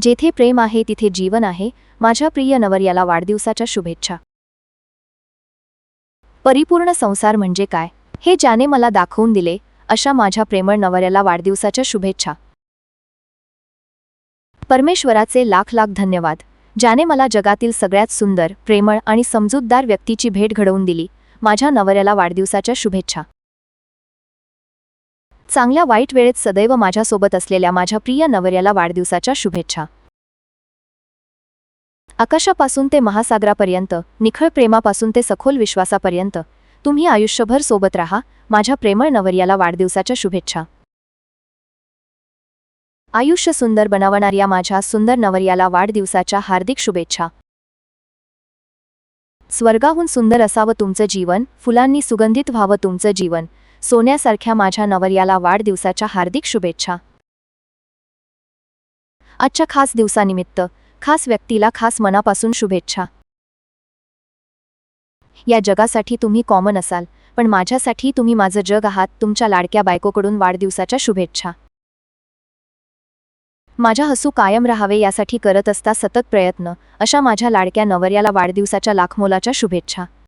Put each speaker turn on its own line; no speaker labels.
जेथे प्रेम आहे तिथे जीवन आहे माझ्या प्रिय नवर्याला वाढदिवसाच्या शुभेच्छा. परिपूर्ण संसार म्हणजे काय? हे ज्याने मला दाखवून दिले अशा माझ्या प्रेमळ नवर्याला वाढदिवसाच्या शुभेच्छा. परमेश्वराचे लाख लाख धन्यवाद. ज्याने मला जगातील सगळ्यात सुंदर प्रेमळ आणि समजूतदार व्यक्तीची भेट घडवून दिली माझ्या नवऱ्याला वाढदिवसाच्या शुभेच्छा. चांगल्या वाईट वेळेत सदैव माझ्यासोबत असलेल्या माझ्या प्रिय नवर्याला वाढदिवसाच्या शुभेच्छा. आकाशापासून ते महासागरापर्यंत निखळ प्रेमापासून ते सखोल विश्वासापर्यंत तुम्ही आयुष्यभर सोबत राहा माझ्या प्रेमळ नवर्याला वाढदिवसाच्या शुभेच्छा. आयुष्य सुंदर बनवणाऱ्या माझ्या सुंदर नवर्याला वाढदिवसाच्या हार्दिक शुभेच्छा. स्वर्गाहून सुंदर असावं तुमचं जीवन फुलांनी सुगंधित व्हावं तुमचं जीवन सोन्यासारख्या माझ्या नवर्याला वाढदिवसाच्या हार्दिक शुभेच्छा. आजच्या खास दिवसानिमित्त खास व्यक्तीला खास मनापासून शुभेच्छा. या जगासाठी तुम्ही कॉमन असाल पण माझ्यासाठी तुम्ही माझं जग आहात तुमच्या लाडक्या बायकोकडून वाढदिवसाच्या शुभेच्छा. माझ्या हसू कायम राहावे यासाठी करत असता सतत प्रयत्न अशा माझ्या लाडक्या नवर्याला वाढदिवसाच्या लाखमोलाच्या शुभेच्छा.